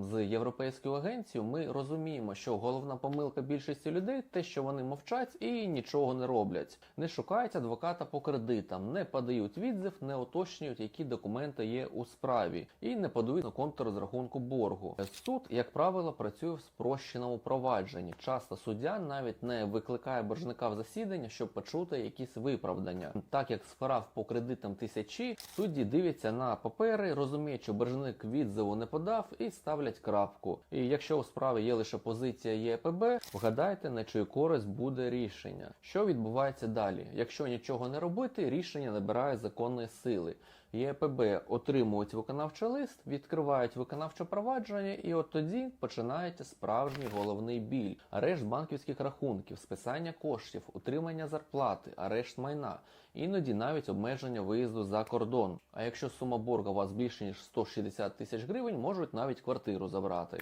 з європейською агенцією, ми розуміємо, що головна помилка більшості людей те, що вони мовчать і нічого не роблять, не шукають адвоката по кредитам, не подають відзив, не уточнюють, які документи є у справі, і не подають на контррозрахунку боргу. Суд, як правило, працює в спрощеному провадженні. Часто суддя навіть не викликає боржника в засідання, щоб почути якісь виправдання. Так як справ по кредитам тисячі, судді дивляться на папери, розуміють, що боржник відзиву не подав і ставлять крапку. І якщо у справі є лише позиція ЄПБ, вгадайте, на чию користь буде рішення. Що відбувається далі? Якщо нічого не робити, рішення набирає законної сили. ЄПБ отримують виконавчий лист, відкривають виконавче провадження, і от тоді починається справжній головний біль: арешт банківських рахунків, списання коштів, утримання зарплати, арешт майна, іноді навіть обмеження виїзду за кордон. А якщо сума борга у вас більше ніж 160 тисяч гривень, можуть навіть квартиру забрати.